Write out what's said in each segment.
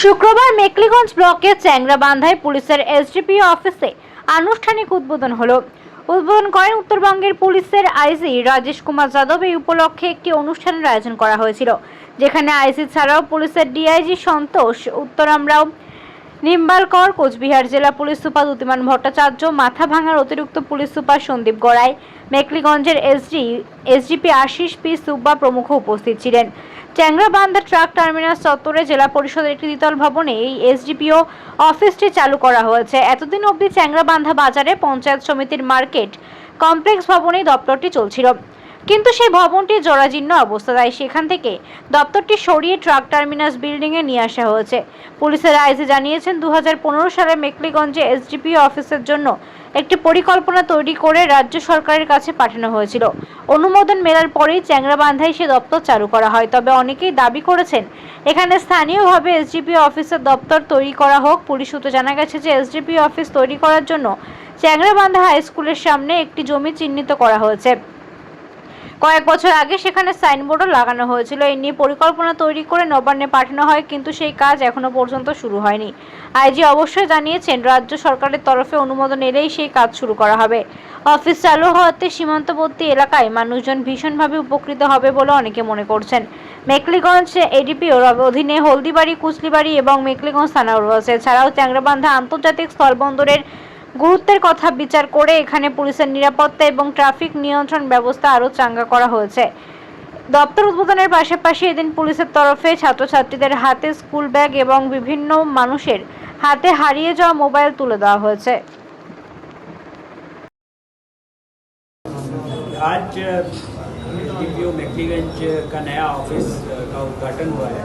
শুক্রবার মেকলিগঞ্জ ব্লকের চ্যাংরাবান্ধায় পুলিশের এসডিপি অফিসে আনুষ্ঠানিক উদ্বোধন হলো। উদ্বোধন করেন উত্তরবঙ্গের পুলিশের আইজি রাজেশ কুমার যাদব। এই উপলক্ষে একটি অনুষ্ঠানের আয়োজন করা হয়েছিল, যেখানে আইজি ছাড়াও পুলিশের ডিআইজি সন্তোষ উত্তরামরাও নিম্বালকর কোচবিহার জেলা পুলিশ সুপার উতিমান ভট্টাচার্য, মাথা ভাঙার অতিরিক্ত police super Sandeep Gorai, মেকলিগঞ্জের SD, SDP Ashish P Subba প্রমুখ উপস্থিত ছিলেন। চ্যাংরাবান্ধা ট্রাক টার্মিনাস চত্বরে জেলা পরিষদের একটি দ্বিতল ভবনে এই এসডিপিও অফিসটি চালু করা হয়েছে। এতদিন অবধি চ্যাংরাবান্ধা বাজারে পঞ্চায়েত সমিতির মার্কেট কমপ্লেক্স ভবনেই দপ্তরটি চলছিল। কিন্তু সেই ভবনটি জরাজীর্ণ অবস্থা, তাই সেখান থেকে দপ্তরটি সরিয়ে ট্রাক টার্মিনাস বিল্ডিংয়ে নিয়ে আসা হয়েছে। পুলিশের আইসি জানিয়েছেন দু হাজার পনেরো সালে মেকলিগঞ্জে এসডিপিও অফিসের জন্য একটি পরিকল্পনা তৈরি করে রাজ্য সরকারের কাছে পাঠানো হয়েছিল। অনুমোদন মেলার পরেই চ্যাংরাবান্ধায় সে দপ্তর চালু করা হয়। তবে অনেকেই দাবি করেছেন, এখানে স্থানীয়ভাবে এসডিপি অফিসের দপ্তর তৈরি করা হোক। পুলিশ সূত্রে জানা গেছে যে এসডিপি অফিস তৈরি করার জন্য চ্যাংরাবান্ধা হাই স্কুলের সামনে একটি জমি চিহ্নিত করা হয়েছে। কয়েক বছর আগে সেখানে সাইনবোর্ডও লাগানো হয়েছিল। এই নিয়ে পরিকল্পনা তৈরি করে নবান্নে পাঠানো হয়, কিন্তু সেই কাজ এখনও পর্যন্ত শুরু হয়নি। আইজি অবশ্যই জানিয়েছেন, রাজ্য সরকারের তরফে অনুমোদন এলেই সেই কাজ শুরু করা হবে। অফিস চালু হওয়াতে সীমান্তবর্তী এলাকায় মানুষজন ভীষণভাবে উপকৃত হবে বলে অনেকে মনে করছেন। মেকলিগঞ্জ এডিপিওর অধীনে হলদিবাড়ি, কুচলিবাড়ি এবং মেকলিগঞ্জ থানা রয়েছে এছাড়াও চ্যাংরাবান্ধা আন্তর্জাতিক স্থলবন্দরের গুরুত্বের কথা বিচার করে এখানে পুলিশের নিরাপত্তা এবং ট্রাফিক নিয়ন্ত্রণ ব্যবস্থা আরও চাঙ্গা করা হয়েছে দপ্তর উদ্বোধনের পাশাপাশি এদিন পুলিশের তরফে ছাত্রছাত্রীদের হাতে স্কুল ব্যাগ এবং বিভিন্ন মানুষের হাতে হারিয়ে যাওয়া মোবাইল তুলে দেওয়া হয়েছে आज एसडीपीओ मैकलीगंज का नया ऑफिस अ, का उद्घाटन हुआ है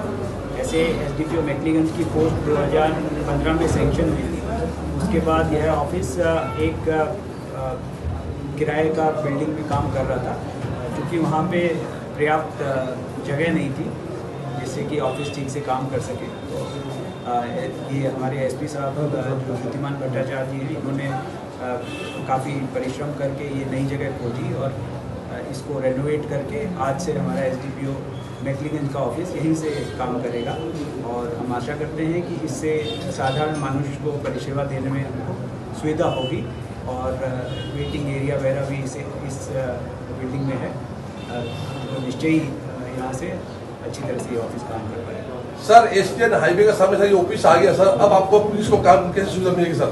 ऐसे एसडीपीओ मैकलीगंज की पोस्ट 2015 में सेंक्शन हुई थी उसके बाद यह ऑफ़िस एक किराए का बिल्डिंग में काम कर रहा था, क्योंकि वहाँ पे पर्याप्त जगह नहीं थी, जिससे कि ऑफ़िस ठीक से काम कर सके। तो ये हमारे एसपी साहब जो ज्योतिमान भट्टाचार्य जी हैं, इन्होंने काफ़ी परिश्रम करके ये नई जगह खोजी और इसको रेनोवेट करके आज से हमारा S D P O Mekliganj का ऑफ़िस यहीं से काम करेगा। और हम आशा करते हैं कि इससे साधारण मानुष को परिसेवा देने में सुविधा होगी और वेटिंग एरिया वगैरह भी इसे इस बिल्डिंग में है। तो निश्चय ही यहाँ से अच्छी तरह से ये ऑफ़िस काम कर पाएगा। सर एसटीएन हाईवे का सामने सर ये ऑफ़िस आ गया सर। अब आपको पुलिस को काम कैसे सुविधा मिलेगी सर?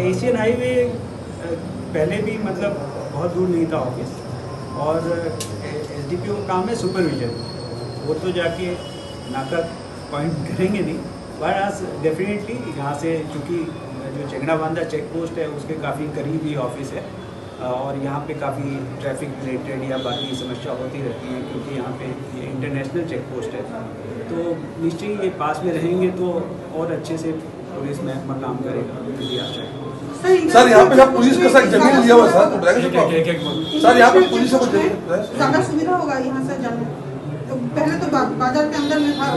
एशियन हाईवे पहले भी मतलब बहुत दूर नहीं था ऑफ़िस। और एस डी का काम है। सुपरविजन वो तो जाके नाका पॉइंट करेंगे नहीं बट आज डेफिनेटली यहाँ से चूँकि जो चेंगड़ा बांधा चेक पोस्ट है, उसके काफ़ी करीब ही ऑफ़िस है, और यहाँ पे काफ़ी ट्रैफ़िक रिलेटेड या बाकी समस्या होती रहती है, क्योंकि यहाँ पे ये इंटरनेशनल चेक पोस्ट है। तो निश्चय ये पास में रहेंगे तो और अच्छे से पुलिस महकमा काम करेगा सर यहाँ पे सब पुलिस का सर ज़मीन लिया हुआ सर तो बताएँगे सर यहाँ पे पुलिस का कुछ ज़मीन है? ज़्यादा सुविधा होगा यहाँ से जाने तो पहले तो बाज़ार के अंदर में था